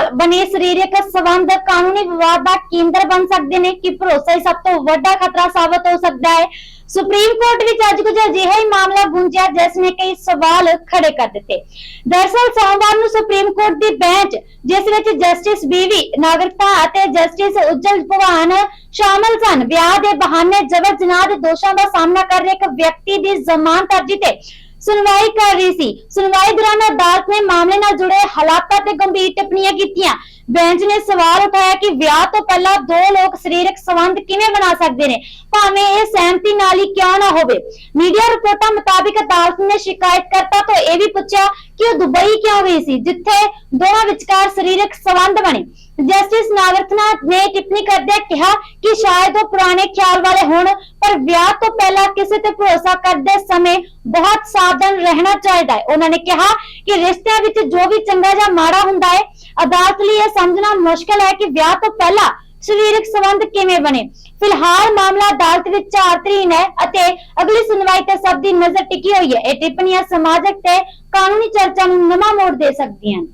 ਨਾਲ ਬਣੇ ਸਰੀਰਕ ਸੰਬੰਧ ਕਾਨੂੰਨੀ ਵਿਵਾਦ ਦਾ ਕੇਂਦਰ ਬਣ ਸਕਦੇ ਨੇ ਕਿ ਭਰੋਸਾ ਹੀ ਸਭ ਤੋਂ ਵੱਡਾ ਖਤਰਾ ਸਾਬਤ ਹੋ ਸਕਦਾ ਹੈ। ਸੁਪਰੀਮ ਕੋਰਟ ਵਿੱਚ ਅੱਜ ਕੁਝ ਅਜਿਹਾ ਹੀ ਮਾਮਲਾ ਗੁੰਜਿਆ ਜਿਸ ਨੇ ਕਈ ਸਵਾਲ ਖੜੇ ਕਰ ਦਿੱਤੇ। ਦਰਅਸਲ ਸੋਮਵਾਰ ਨੂੰ ਸੁਪਰੀਮ ਕੋਰਟ ਦੀ ਬੈਂਚ, ਜਿਸ ਵਿੱਚ ਜਸਟਿਸ ਬੀਵੀ ਨਾਗਰਿਕਤਾ ਅਤੇ ਜਸਟਿਸ ਉਜਲ ਭਵਾਨ ਸ਼ਾਮਲ ਸਨ, ਵਿਆਹ ਦੇ ਬਹਾਨੇ ਜਬਰ ਜਨਾਹ ਦੇ ਦੋਸ਼ਾਂ ਦਾ ਸਾਹਮਣਾ ਕਰ ਰਹੇ ਇੱਕ ਵਿਅਕਤੀ ਦੀ ਜ਼ਮਾਨਤ ਅਰਜੀ ਤੇ ਸੁਣਵਾਈ ਕਰ ਰਹੀ ਸੀ। ਸੁਣਵਾਈ ਦੌਰਾਨ ਅਦਾਲਤ ਨੇ ਮਾਮਲੇ ਨਾਲ ਜੁੜੇ ਹਾਲਾਤਾਂ ਤੇ ਗੰਭੀਰ ਟਿੱਪਣੀਆਂ ਕੀਤੀਆਂ। ਬੈਂਚ ਨੇ ਸਵਾਲ ਉਠਾਇਆ ਕਿ ਵਿਆਹ ਤੋਂ ਪਹਿਲਾਂ ਦੋ ਲੋਕ ਸਰੀਰਕ ਸੰਬੰਧ ਕਿਵੇਂ ਬਣਾ ਸਕਦੇ ਨੇ? ਭਾਵੇਂ ਇਹ ਸਹਿਮਤੀ ਨਾਲ ਹੀ ਕਿਉਂ ਨਾ ਹੋਵੇ। ਮੀਡੀਆ ਰਿਪੋਰਟਾਂ ਮੁਤਾਬਿਕ ਅਦਾਲਤ ਨੇ ਸ਼ਿਕਾਇਤਕਰਤਾ ਤੋਂ ਇਹ ਵੀ ਪੁੱਛਿਆ ਕਿ ਉਹ ਦੁਬਈ ਕਿਉਂ ਗਈ ਸੀ, ਜਿੱਥੇ ਦੋਵਾਂ ਵਿਚਕਾਰ ਸਰੀਰਕ ਸੰਬੰਧ ਬਣੇ। ਜਸਟਿਸ ਨਾਗਰਥਨਾਥ ਨੇ ਟਿੱਪਣੀ ਕਰਦਿਆਂ ਕਿਹਾ ਕਿ ਸ਼ਾਇਦ ਉਹ ਪੁਰਾਣੇ ਖਿਆਲ ਵਾਲੇ ਹੋਣ। ਪਰ ਵਿਆਹ ਤੋਂ ਪਹਿਲਾਂ ਕਿਸੇ ਤੇ ਭਰੋਸਾ ਕਰਦੇ ਸਮੇਂ ਬਹੁਤ ਸਾਵਧਾਨ ਰਹਿਣਾ ਚਾਹੀਦਾ ਹੈ। ਉਹਨਾਂ ਨੇ ਕਿਹਾ ਕਿ ਰਿਸ਼ਤਿਆਂ ਵਿੱਚ ਜੋ ਵੀ ਚੰਗਾ ਜਾਂ ਮਾੜਾ ਹੁੰਦਾ ਹੈ, ਅਦਾਲਤ ਲਈ ਇਹ ਸਮਝਣਾ ਮੁਸ਼ਕਲ ਹੈ ਕਿ ਵਿਆਹ ਤੋਂ ਪਹਿਲਾਂ ਸਰੀਰਕ ਸੰਬੰਧ ਕਿਵੇਂ ਬਣੇ। ਫਿਲਹਾਲ ਮਾਮਲਾ ਅਦਾਲਤ ਵਿੱਚ ਚਾਰ ਹੈ ਅਤੇ ਅਗਲੀ ਸੁਣਵਾਈ ਤੇ ਸਭ ਦੀ ਨਜ਼ਰ ਟਿਕੀ ਹੋਈ ਹੈ। ਇਹ ਟਿੱਪਣੀਆਂ ਸਮਾਜਿਕ ਤੇ ਕਾਨੂੰਨੀ ਚਰਚਾ ਨੂੰ ਨਵਾਂ ਮੋੜ ਦੇ ਸਕਦੀਆਂ ਹਨ।